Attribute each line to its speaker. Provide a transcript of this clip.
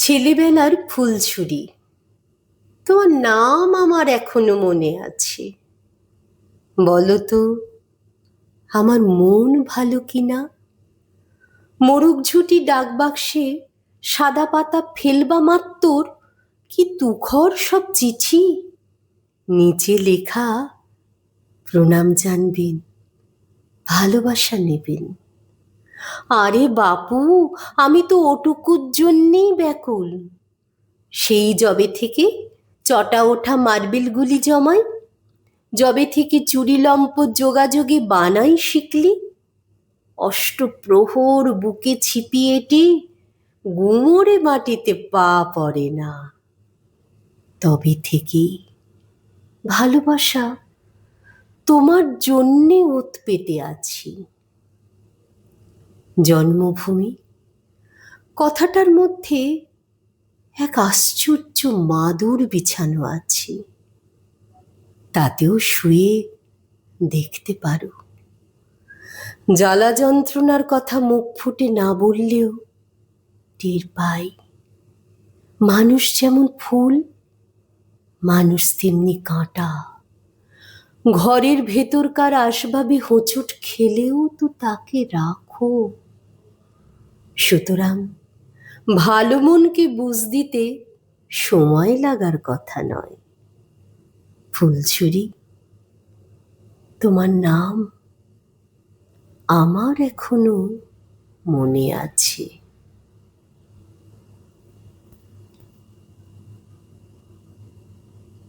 Speaker 1: ছেলেবেলার ফুলছুরি তোমার নাম আমার এখনও মনে আছে। বলো তো আমার মন ভালো কিনা? মোরগ ঝুটি ডাকবাক্সে সাদা পাতা ফেলবা মাত্তর কি তুখর সব চিঠি? নিচে লেখা, প্রণাম জানবেন, ভালোবাসা নেবেন। আরে বাপু, আমি তো ওটুকুর জন্যেই ব্যাকুল। সেই জবে থেকে চটা ওঠা মার্বেলগুলি জমাই জবে থেকে চুরি লম্প যোগাযোগে বানাই শিখলি। অষ্টপ্রহর বুকে ছিপিয়েটি গুমরে মাটিতে পা পড়ে না। তবে থেকে ভালোবাসা তোমার জন্যে ওত পেতে আছি। জন্মভূমি? কথাটার মধ্যে এক আশ্চর্য মাদুর বিছানো আছে। তাতেও শুয়ে দেখতে পারো। জ্বালা যন্ত্রণার কথা মুখ ফুটে না বললেও টের পাই। মানুষ যেমন ফুল, মানুষ তেমনি কাঁটা। ঘরের ভেতরকার আসবাবে হোঁচট খেলেও তো তাকে রাখো। সুতরাং ভালো মনকে বুঝ দিতে সময় লাগার কথা নয়। ফুলছুরি তোমার নাম আমার এখনও মনে আছে।